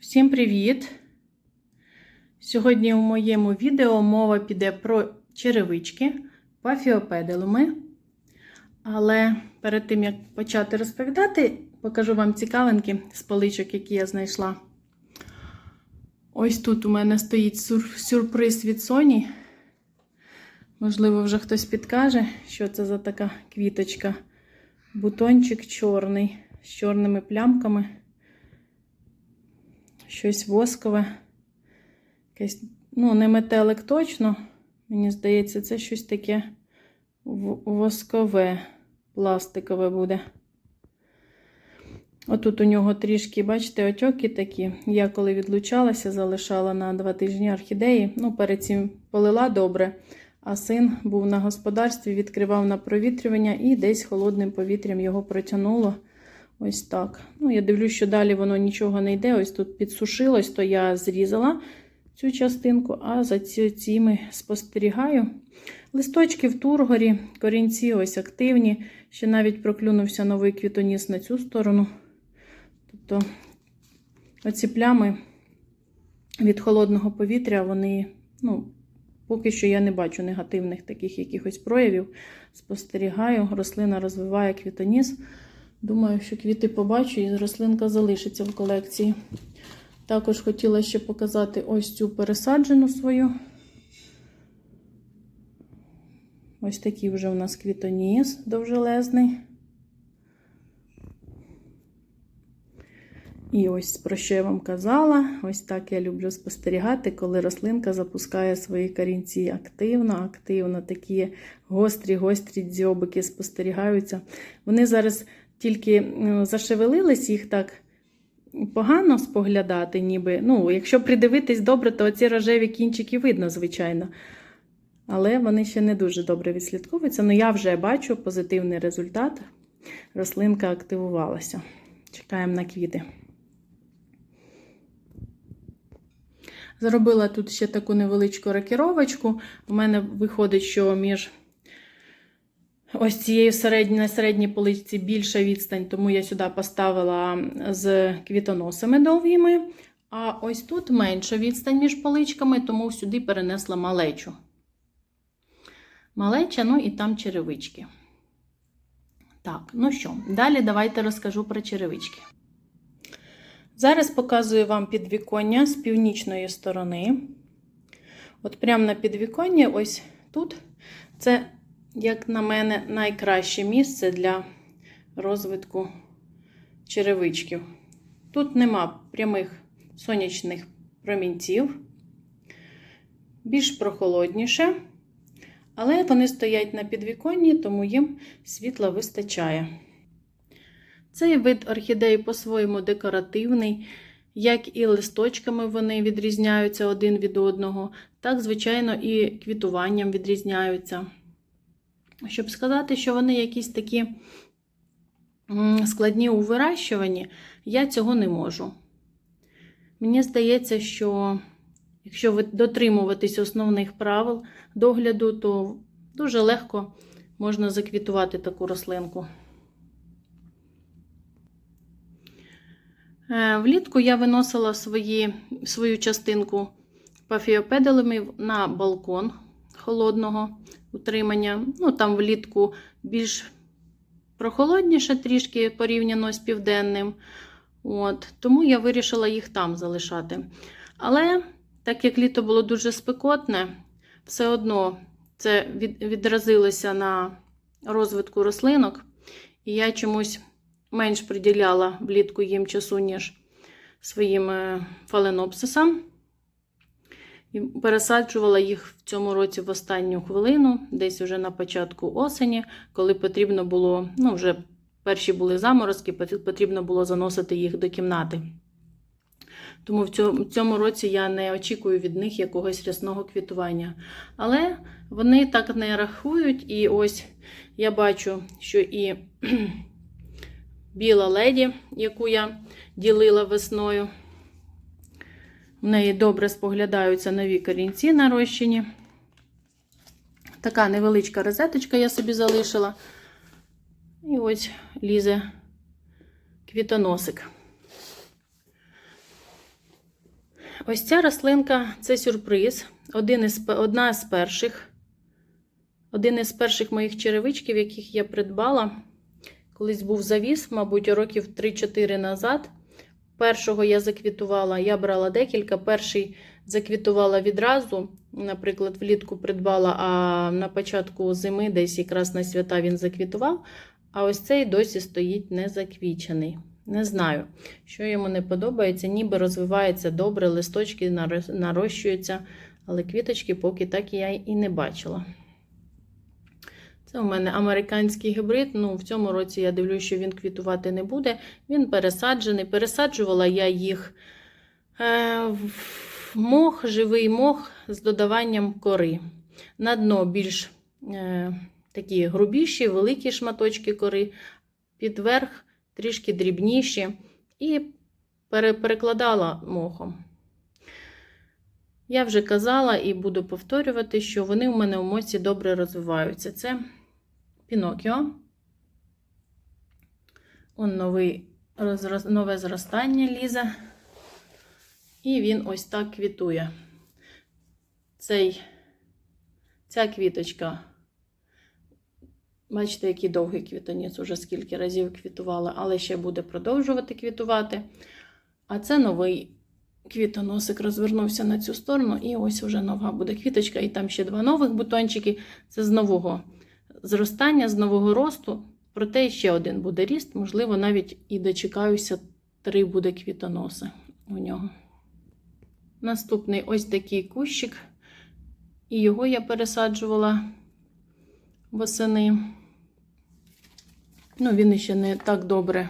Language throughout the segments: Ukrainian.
Всім привіт! Сьогодні у моєму відео мова піде про черевички, пафіопеделуми. Але перед тим, як почати розповідати, покажу вам цікавинки з поличок, які я знайшла. Ось тут у мене стоїть сюрприз від Sony. Можливо, вже хтось підкаже, що це за така квіточка. Бутончик чорний з чорними плямками щось воскове. Якесь, ну, не метелик точно. Мені здається, це щось таке воскове, пластикове буде. Отут у нього трішки, бачите, отьоки такі. Я коли відлучалася, залишала на два тижні орхідеї. Ну, перед цим полила добре. А син був на господарстві, відкривав на провітрювання і десь холодним повітрям його протягнуло. Ось так. Ну, я дивлюсь, що далі воно нічого не йде. Ось тут підсушилось, то я зрізала цю частинку, а за цими спостерігаю. Листочки в тургорі, корінці ось активні. Ще навіть проклюнувся новий квітоніс на цю сторону. Тобто оці плями від холодного повітря, вони, ну, поки що я не бачу негативних таких якихось проявів. Спостерігаю, рослина розвиває квітоніс. Думаю, що квіти побачу і рослинка залишиться в колекції. Також хотіла ще показати ось цю пересаджену свою. Ось такий вже у нас квітоніс довжелезний. І ось про що я вам казала. Ось так я люблю спостерігати, коли рослинка запускає свої корінці активно, активно. Такі гострі, гострі дзьобики спостерігаються. Вони зараз тільки е, зашевелились, їх так погано споглядати, ніби. Ну, якщо придивитись добре, то ці рожеві кінчики видно, звичайно. Але вони ще не дуже добре відслідковуються. Ну, я вже бачу позитивний результат. Рослинка активувалася. Чекаємо на квіти. Зробила тут ще таку невеличку рокіровочку. У мене виходить, що між ось цією середньою, на середній поличці більша відстань, тому я сюди поставила з квітоносами довгими. А ось тут менша відстань між поличками, тому сюди перенесла малечу. Малеча, ну і там черевички. Так, ну що, далі давайте розкажу про черевички. Зараз показую вам підвіконня з північної сторони. От прямо на підвіконні, ось тут, це, як на мене, найкраще місце для розвитку черевичків. Тут нема прямих сонячних промінців, більш прохолодніше, але вони стоять на підвіконні, тому їм світла вистачає. Цей вид орхідеї по-своєму декоративний, як і листочками вони відрізняються один від одного, так, звичайно, і квітуванням відрізняються. Щоб сказати, що вони якісь такі складні у вирощуванні, я цього не можу. Мені здається, що якщо дотримуватись основних правил догляду, то дуже легко можна заквітувати таку рослинку. Влітку я виносила свої, свою частинку пафіопеделемів на балкон холодного утримання. Ну, там влітку більш прохолодніше трішки порівняно з південним. От, Тому я вирішила їх там залишати. Але, так як літо було дуже спекотне, все одно це від, відразилося на розвитку рослинок, і я чомусь менш приділяла влітку їм часу, ніж своїм фаленопсисам. І пересаджувала їх в цьому році в останню хвилину, десь вже на початку осені, коли потрібно було, ну, вже перші були заморозки, потрібно було заносити їх до кімнати. Тому в цьому році я не очікую від них якогось рясного квітування. Але вони так не рахують, і ось я бачу, що і біла леді, яку я ділила весною. В неї добре споглядаються нові корінці нарощені. Така невеличка розеточка я собі залишила. І ось лізе квітоносик. Ось ця рослинка це сюрприз. Один із, одна з перших. Один із перших моїх черевичків, яких я придбала. Колись був завіс, мабуть, років 3-4 назад. Першого я заквітувала, я брала декілька. Перший заквітувала відразу. Наприклад, влітку придбала, а на початку зими, десь якраз на свята він заквітував. А ось цей досі стоїть незаквічений. Не знаю, що йому не подобається, ніби розвивається добре, листочки нарощуються, але квіточки поки так я і не бачила. Це у мене американський гібрид. Ну, в цьому році я дивлюся, що він квітувати не буде. Він пересаджений. Пересаджувала я їх е, в мох, живий мох з додаванням кори. На дно більш е, такі грубіші, великі шматочки кори, під верх трішки дрібніші. І перекладала мохом. Я вже казала і буду повторювати, що вони у мене у моці добре розвиваються. Це Пінокіо. Он новий, розрос- нове зростання лізе. І він ось так квітує. Цей, ця квіточка. Бачите, який довгий квітоніс, уже скільки разів квітувала, але ще буде продовжувати квітувати. А це новий квітоносик розвернувся на цю сторону, і ось вже нова буде квіточка. І там ще два нових бутончики. Це з нового зростання, з нового росту. Проте ще один буде ріст, можливо, навіть і дочекаюся, три буде квітоноси у нього. Наступний ось такий кущик. І його я пересаджувала восени. Ну, він ще не так добре,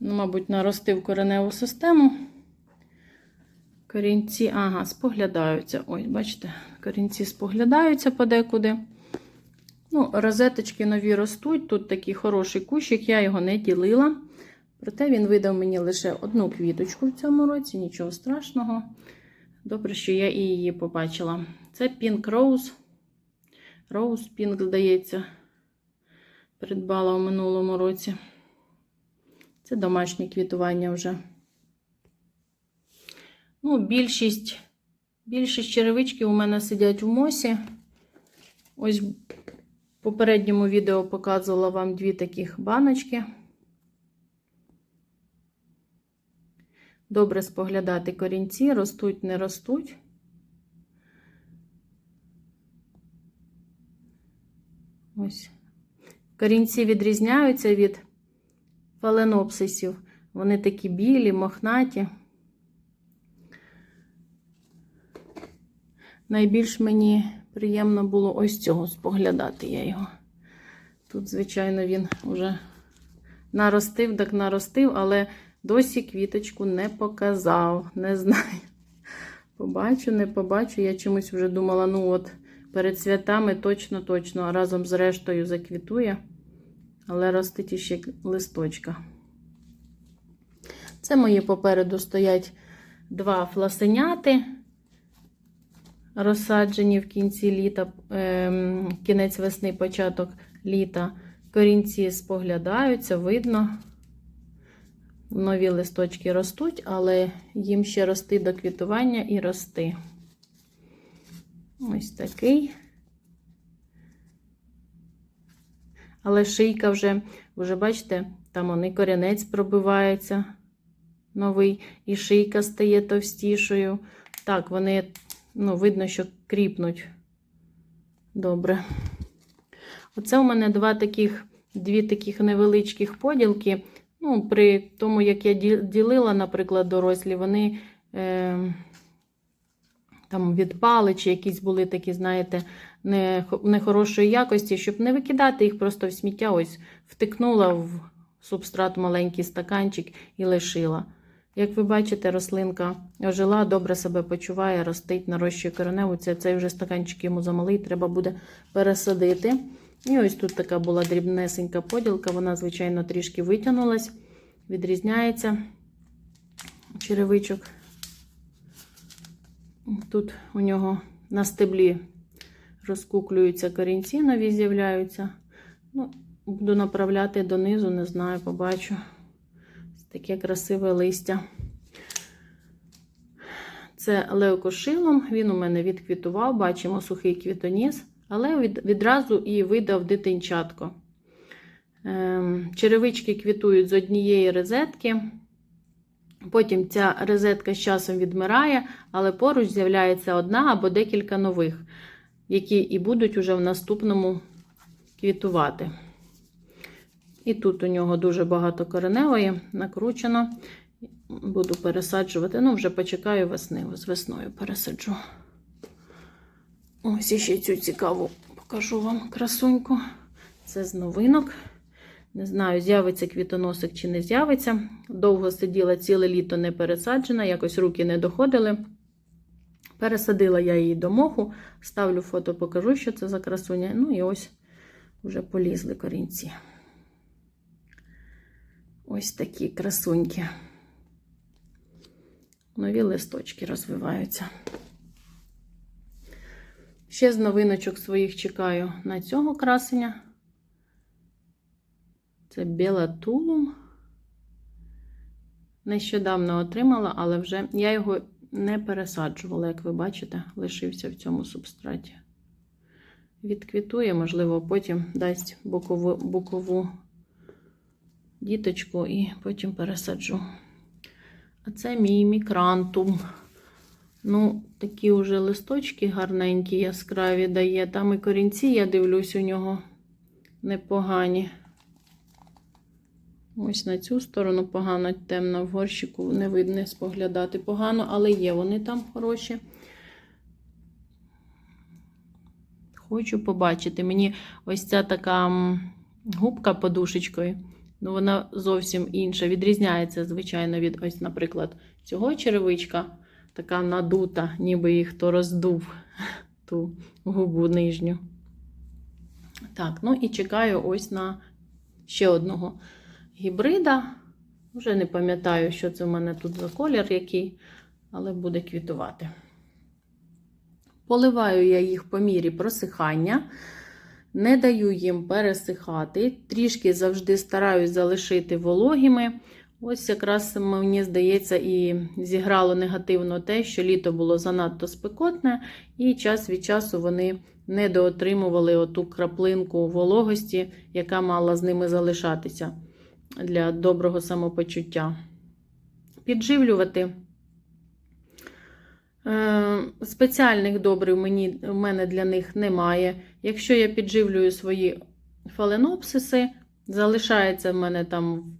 ну, мабуть, наростив кореневу систему. Корінці, ага, споглядаються. Ось, бачите, корінці споглядаються подекуди. Ну, розеточки нові ростуть. Тут такий хороший кущик, я його не ділила. Проте він видав мені лише одну квіточку в цьому році, нічого страшного. Добре, що я і її побачила. Це Pink Rose. Rose Pink, здається, придбала у минулому році. Це домашнє квітування вже. Ну, більшість, більшість черевичків у мене сидять в мосі. Ось в попередньому відео показувала вам дві таких баночки. Добре споглядати корінці, ростуть, не ростуть. Ось. Корінці відрізняються від фаленопсисів. Вони такі білі, мохнаті. Найбільш мені приємно було ось цього споглядати я його. Тут, звичайно, він вже наростив, так наростив, але досі квіточку не показав. Не знаю. Побачу, не побачу. Я чомусь вже думала, ну от перед святами точно-точно разом з рештою заквітує, але ростить іще листочка. Це мої попереду стоять два фласеняти розсаджені в кінці літа, ем, кінець весни, початок літа. Корінці споглядаються, видно. Нові листочки ростуть, але їм ще рости до квітування і рости. Ось такий. Але шийка вже, вже бачите, там вони корінець пробивається новий, і шийка стає товстішою. Так, вони ну, видно, що кріпнуть добре. Оце у мене два таких, дві таких невеличких поділки. Ну, при тому, як я ділила, наприклад, дорослі, вони е, там відпали, чи якісь були такі, знаєте, не- якості, щоб не викидати їх просто в сміття, ось втикнула в субстрат маленький стаканчик і лишила. Як ви бачите, рослинка ожила, добре себе почуває, ростить, нарощує кореневу. Це, цей вже стаканчик йому замалий, треба буде пересадити. І ось тут така була дрібнесенька поділка, вона, звичайно, трішки витягнулась, відрізняється черевичок. Тут у нього на стеблі розкуклюються корінці, нові з'являються. Ну, буду направляти донизу, не знаю, побачу. Таке красиве листя. Це леокошилом. Він у мене відквітував, бачимо сухий квітоніс, але відразу і видав дитинчатко. Ем, черевички квітують з однієї розетки. Потім ця розетка з часом відмирає, але поруч з'являється одна або декілька нових, які і будуть уже в наступному квітувати. І тут у нього дуже багато кореневої, накручено. Буду пересаджувати. Ну, вже почекаю весни, з весною пересаджу. Ось іще цю цікаву покажу вам красуньку. Це з новинок. Не знаю, з'явиться квітоносик чи не з'явиться. Довго сиділа ціле літо не пересаджена, якось руки не доходили. Пересадила я її до моху, ставлю фото, покажу, що це за красуня. Ну і ось вже полізли корінці. Ось такі красуньки. Нові листочки розвиваються. Ще з новиночок своїх чекаю на цього красення. Це біла тулум. Нещодавно отримала, але вже я його не пересаджувала, як ви бачите, лишився в цьому субстраті. Відквітує, можливо, потім дасть бокову, бокову діточку і потім пересаджу. А це мій мікрантум. Ну, такі вже листочки гарненькі, яскраві дає. Там і корінці, я дивлюсь, у нього непогані. Ось на цю сторону погано темно, в горщику не видно споглядати погано, але є вони там хороші. Хочу побачити. Мені ось ця така губка подушечкою, ну вона зовсім інша. Відрізняється, звичайно, від, ось, наприклад, цього черевичка, така надута, ніби їх хто роздув ту губу нижню. Так, ну і чекаю ось на ще одного гібрида. Вже не пам'ятаю, що це в мене тут за колір який, але буде квітувати. Поливаю я їх по мірі просихання, не даю їм пересихати. Трішки завжди стараюсь залишити вологими. Ось якраз мені здається, і зіграло негативно те, що літо було занадто спекотне, і час від часу вони недоотримували оту краплинку вологості, яка мала з ними залишатися для доброго самопочуття. Підживлювати. Е, Спеціальних добрив мені, в мене для них немає. Якщо я підживлюю свої фаленопсиси, залишається в мене там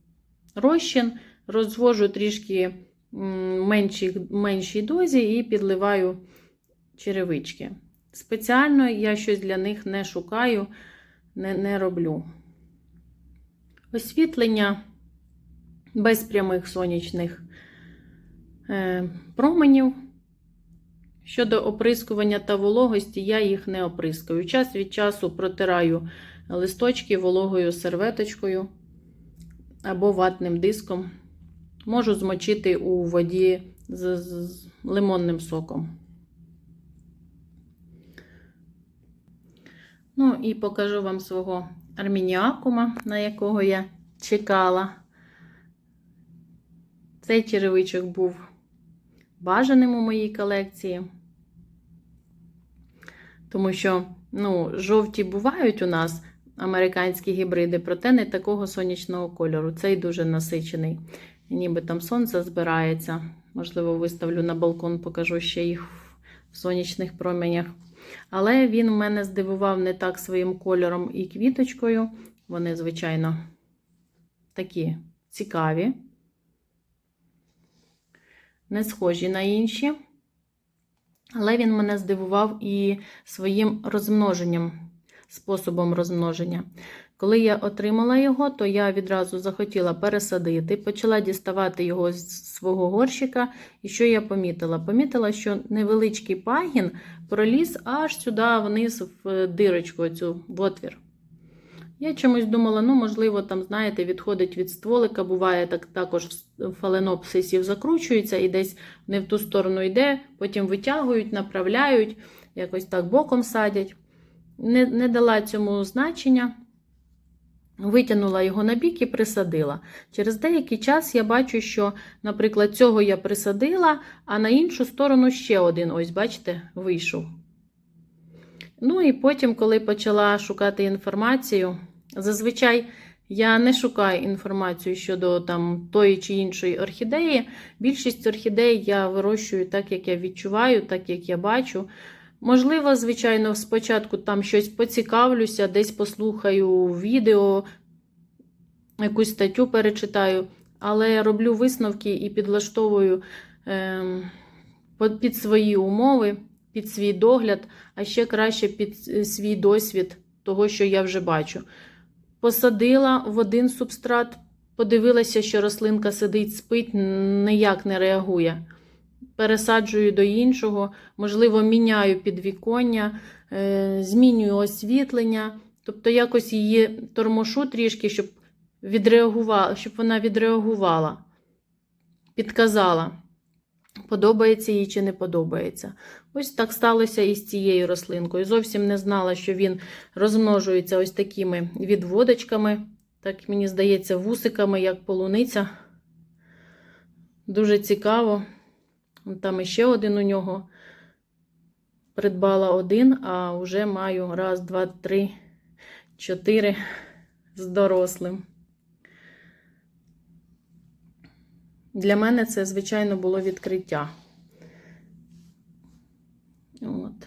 розчин, розвожу трішки меншій, меншій дозі і підливаю черевички. Спеціально я щось для них не шукаю, не, не роблю. Освітлення без прямих сонячних е, променів. Щодо оприскування та вологості, я їх не оприскую. Час від часу протираю листочки вологою серветочкою або ватним диском. Можу змочити у воді з, з лимонним соком. Ну, і покажу вам свого армініакума, на якого я чекала. Цей черевичок був бажаним у моїй колекції. Тому що, ну, жовті бувають у нас американські гібриди, проте не такого сонячного кольору. Цей дуже насичений. Ніби там сонце збирається. Можливо, виставлю на балкон, покажу ще їх в сонячних променях. Але він мене здивував не так своїм кольором і квіточкою. Вони, звичайно, такі цікаві, не схожі на інші. Але він мене здивував і своїм розмноженням, способом розмноження. Коли я отримала його, то я відразу захотіла пересадити, почала діставати його з свого горщика. І що я помітила? Помітила, що невеличкий пагін проліз аж сюди вниз в дирочку, оцю в отвір. Я чомусь думала, ну, можливо, там, знаєте, відходить від стволика, буває, так також фаленопсисів закручується і десь не в ту сторону йде, потім витягують, направляють, якось так боком садять. Не, не дала цьому значення. Витягнула його на бік і присадила. Через деякий час я бачу, що, наприклад, цього я присадила, а на іншу сторону ще один, ось, бачите, вийшов. Ну і потім, коли почала шукати інформацію, зазвичай я не шукаю інформацію щодо там, тої чи іншої орхідеї. Більшість орхідей я вирощую так, як я відчуваю, так як я бачу. Можливо, звичайно, спочатку там щось поцікавлюся, десь послухаю відео, якусь статтю перечитаю, але роблю висновки і підлаштовую ем, під- свої умови, під свій догляд, а ще краще під е, свій досвід того, що я вже бачу. Посадила в один субстрат, подивилася, що рослинка сидить, спить, ніяк не реагує. Пересаджую до іншого, можливо, міняю підвіконня, е, змінюю освітлення, тобто якось її тормошу трішки, щоб відреагувала, щоб вона відреагувала, підказала, подобається їй чи не подобається. Ось так сталося і з цією рослинкою. Зовсім не знала, що він розмножується ось такими відводочками, так мені здається, вусиками, як полуниця. Дуже цікаво. Там іще один у нього. Придбала один, а вже маю раз, два, три, чотири з дорослим. Для мене це, звичайно, було відкриття. От.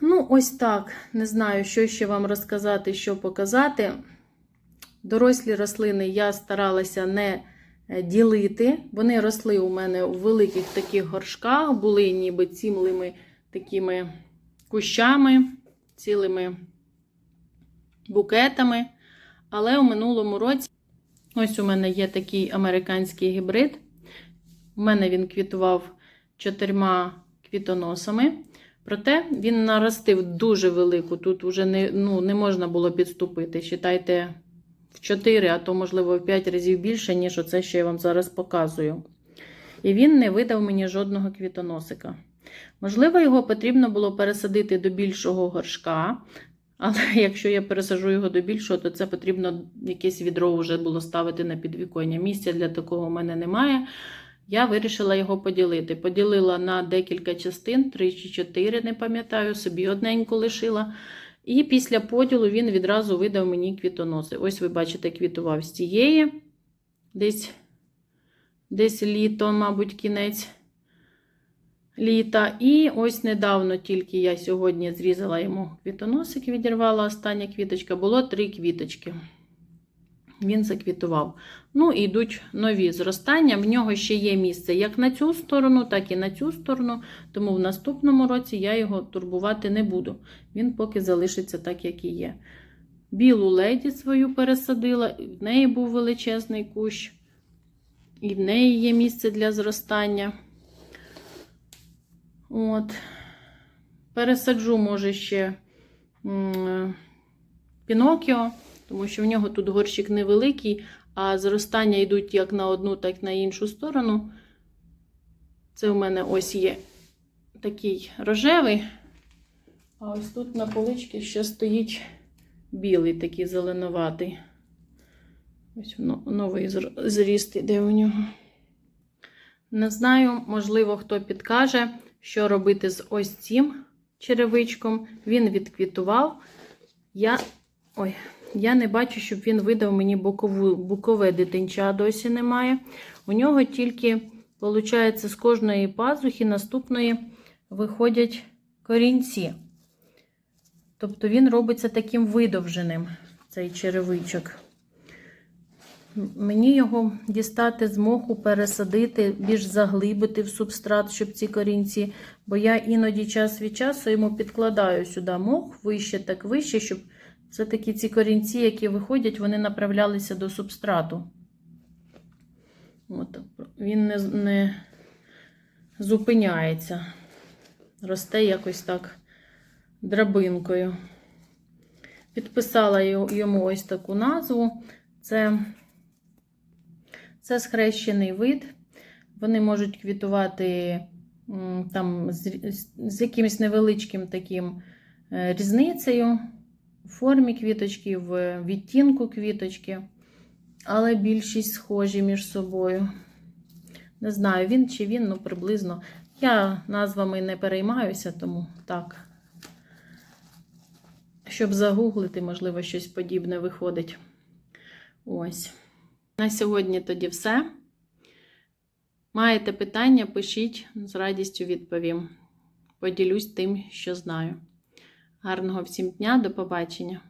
Ну, ось так. Не знаю, що ще вам розказати, що показати. Дорослі рослини я старалася не е, ділити. Вони росли у мене у великих таких горшках, були ніби цілими такими кущами, цілими букетами. Але у минулому році ось у мене є такий американський гібрид. У мене він квітував чотирма квітоносами. Проте він наростив дуже велику. Тут вже не, ну, не можна було підступити. Считайте, в 4, а то, можливо, в 5 разів більше, ніж оце, що я вам зараз показую. І він не видав мені жодного квітоносика. Можливо, його потрібно було пересадити до більшого горшка. Але якщо я пересажу його до більшого, то це потрібно якесь відро вже було ставити на підвіконня. Місця для такого в мене немає. Я вирішила його поділити. Поділила на декілька частин, 3 чи 4, не пам'ятаю, собі одненьку лишила. І після поділу він відразу видав мені квітоноси. Ось ви бачите, квітував з цієї, десь, десь літо, мабуть, кінець літа. І ось недавно тільки я сьогодні зрізала йому квітоносик, відірвала остання квіточка, було три квіточки. Він заквітував. Ну, і йдуть нові зростання. В нього ще є місце як на цю сторону, так і на цю сторону. Тому в наступному році я його турбувати не буду. Він поки залишиться так, як і є. Білу леді свою пересадила, в неї був величезний кущ, і в неї є місце для зростання. От. Пересаджу, може, ще Пінокіо, тому що в нього тут горщик невеликий, а зростання йдуть як на одну, так і на іншу сторону. Це у мене ось є такий рожевий. А ось тут на поличці ще стоїть білий, такий зеленуватий. Ось новий зріст іде у нього. Не знаю, можливо, хто підкаже, що робити з ось цим черевичком. Він відквітував. Я, ой, я не бачу, щоб він видав мені бокову, бокове дитинча, досі немає. У нього тільки, виходить, з кожної пазухи наступної виходять корінці. Тобто він робиться таким видовженим, цей черевичок. Мені його дістати з моху, пересадити, більш заглибити в субстрат, щоб ці корінці. Бо я іноді час від часу йому підкладаю сюди мох вище, так вище, щоб все-таки ці корінці, які виходять, вони направлялися до субстрату. От, він не, не зупиняється. Росте якось так драбинкою. Підписала йому ось таку назву. Це, це схрещений вид. Вони можуть квітувати там з, з- якимось невеличким таким е, різницею в формі квіточки, в відтінку квіточки, але більшість схожі між собою. Не знаю, він чи він, ну приблизно. Я назвами не переймаюся, тому так. Щоб загуглити, можливо, щось подібне виходить. Ось. На сьогодні тоді все. Маєте питання, пишіть, з радістю відповім. Поділюсь тим, що знаю. Гарного всім дня, до побачення!